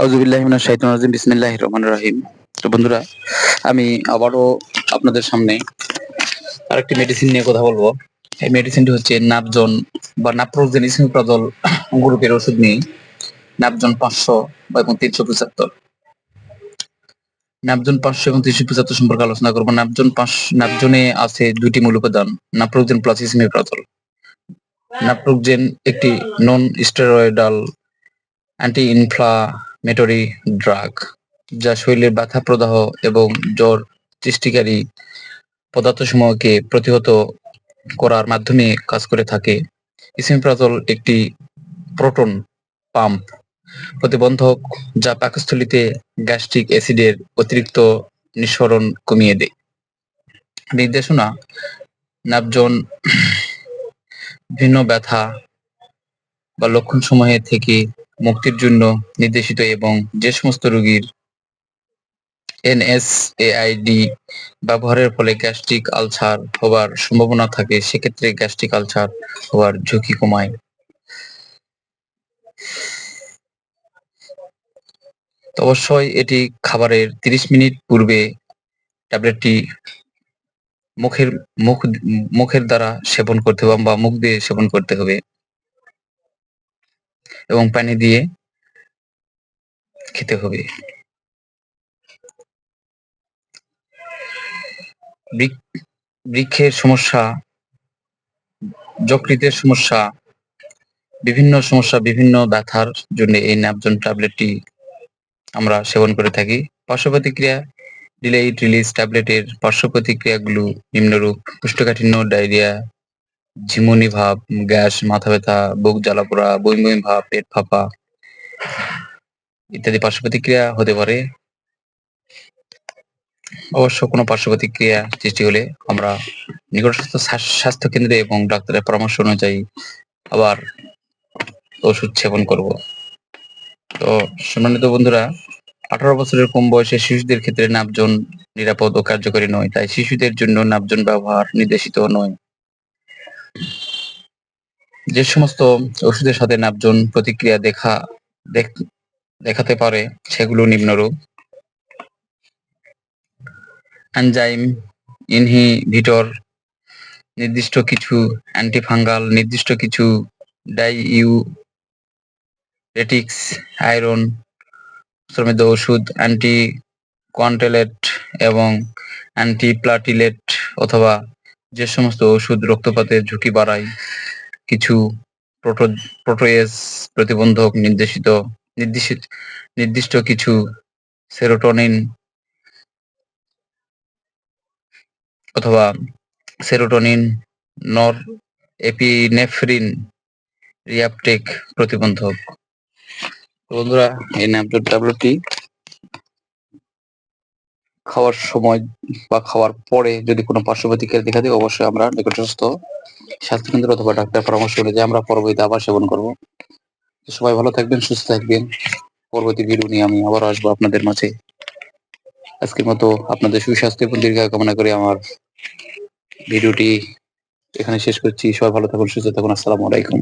আউজুবিল্লাহ মিনাশ শাইতানির রাজিম, বিসমিল্লাহির রহমানির রহিম। তো বন্ধুরা, আমি আবারও আপনাদের সামনে আরেকটি মেডিসিন নিয়ে কথা বলব। এই মেডিসিনটি হচ্ছে নাপজন বা নাপ্রোজেন ইসমিপ্রাজল গ্রুপের ওষুধ নিয়ে। নাপজন পাঁচশো এবং তিনশো পঁচাত্তর। নাপজন পাঁচশো এবং তিনশো পঁচাত্তর সম্পর্কে আলোচনা করব। নাপজন পাঁচ নাপজনে আছে দুইটি মূল উপাদান নাপ্রোজেন প্লাস ইসমিপ্রাজল নাপ্রোজেন একটি non steroidal anti inflammatory drug যা শরীরের ব্যথা প্রদাহ এবং জ্বর সৃষ্টিকারী পদার্থসমূহকে প্রতিহত করার মাধ্যমে কাজ করে থাকে। ইসিমপ্রাজল একটি প্রোটন পাম্প প্রতিবন্ধক, যা পাকস্থলিতে গ্যাস্ট্রিক অ্যাসিডের অতিরিক্ত নিঃসরণ কমিয়ে দেয়। নির্দেশনা, নাবজন ভিন্ন ব্যথা বা লক্ষণ সমূহের থেকে মুক্তির জন্য নির্দেশিত এবং যে সমস্ত রোগীর এনএসএআইডি ব্যবহারের ফলে গ্যাস্ট্রিক আলসার হওয়ার সম্ভাবনা থাকে, সেক্ষেত্রে গ্যাস্ট্রিক আলসার হওয়ার ঝুঁকি কমায়। অবশ্যই এটি খাবারের 30 মিনিট পূর্বে ট্যাবলেটটি মুখের, মুখ, মুখের দ্বারা সেবন করতে হবে বা মুখ দিয়ে সেবন করতে হবে। এবং পানি দিয়ে খেতে হবে। বৃক- বৃক্ষের সমস্যা, যকৃতের সমস্যা, বিভিন্ন সমস্যা, বিভিন্ন ব্যথার জন্য এই ন্যাপজন ট্যাবলেটটি আমরা সেবন করে থাকি। পার্শ্ব প্রতিক্রিয়া ডিলেইড রিলিজ ট্যাবলেটের পার্শ্ব প্রতিক্রিয়াগুলো নিম্নরূপ, কোষ্ঠকাঠিন্য, ডায়রিয়া, ঝিমুনি ভাব, গ্যাস, মাথা ব্যথা, বুক জ্বালা পোড়া, বমি বমি ভাব, পেট ফাঁপা ইত্যাদি পার্শ্ব প্রতিক্রিয়া হতে পারে। অবশ্য কোনো পার্শ্ব প্রতিক্রিয়া সৃষ্টি হলে আমরা নিকটস্থ স্বাস্থ্য কেন্দ্রে এবং ডাক্তারের পরামর্শ অনুযায়ী আবার ওষুধ সেবন করব। তো সম্মানিত বন্ধুরা আঠারো বছরের কম বয়সে শিশুদের ক্ষেত্রে নাবজন নিরাপদ ও কার্যকরী নয়, তাই শিশুদের জন্য নাবজন ব্যবহার নির্দেশিত নয়। যে সমস্ত ওষুধের সাথে নাবজন প্রতিক্রিয়া দেখা, দেখ- দেখাতে পারে, সেগুলো নিম্নরূপ এনজাইম ইনহিভিটর নির্দিষ্ট কিছু অ্যান্টিফাঙ্গাল, নির্দিষ্ট কিছু ডাইইউরেটিক্স, আয়রন শ্রমিত ওষুধ অ্যান্টি কোয়ান্টেলেট এবং অ্যান্টিপ্লাটিলেট অথবা যে সমস্ত ওষুধ রক্তপাতের ঝুঁকি বাড়ায়, কিছু প্রোটো প্রোটোয়েজ প্রতিবন্ধক নির্দেশিত নির্দিষ্ট নির্দিষ্ট কিছু সেরোটোনিন অথবা সেরোটোনিন নর এপিনেফ্রিন রিয়াপটেক প্রতিবন্ধক। বন্ধুরা, এই ন্যাপজট খাওয়ার সময় বা খাওয়ার পরে যদি কোনো পার্শ্ব প্রতিক্রিয়া দেখা দেয়, অবশ্যই আমরা নিকটস্থ স্বাস্থ্যকেন্দ্র অথবা ডাক্তার পরামর্শ অনুযায়ী আমরা পরবর্তীতে আবার সেবন করব। সবাই ভালো থাকবেন, সুস্থ থাকবেন। পরবর্তী ভিডিও নিয়ে আমি আবার আসব আপনাদের মাঝে। আজকের মতো আপনাদের সুস্বাস্থ্য এবং দীর্ঘায়ু কামনা করে আমার ভিডিওটি এখানে শেষ করছি। সবাই ভালো থাকুন, সুস্থ থাকুন। আসসালামু আলাইকুম।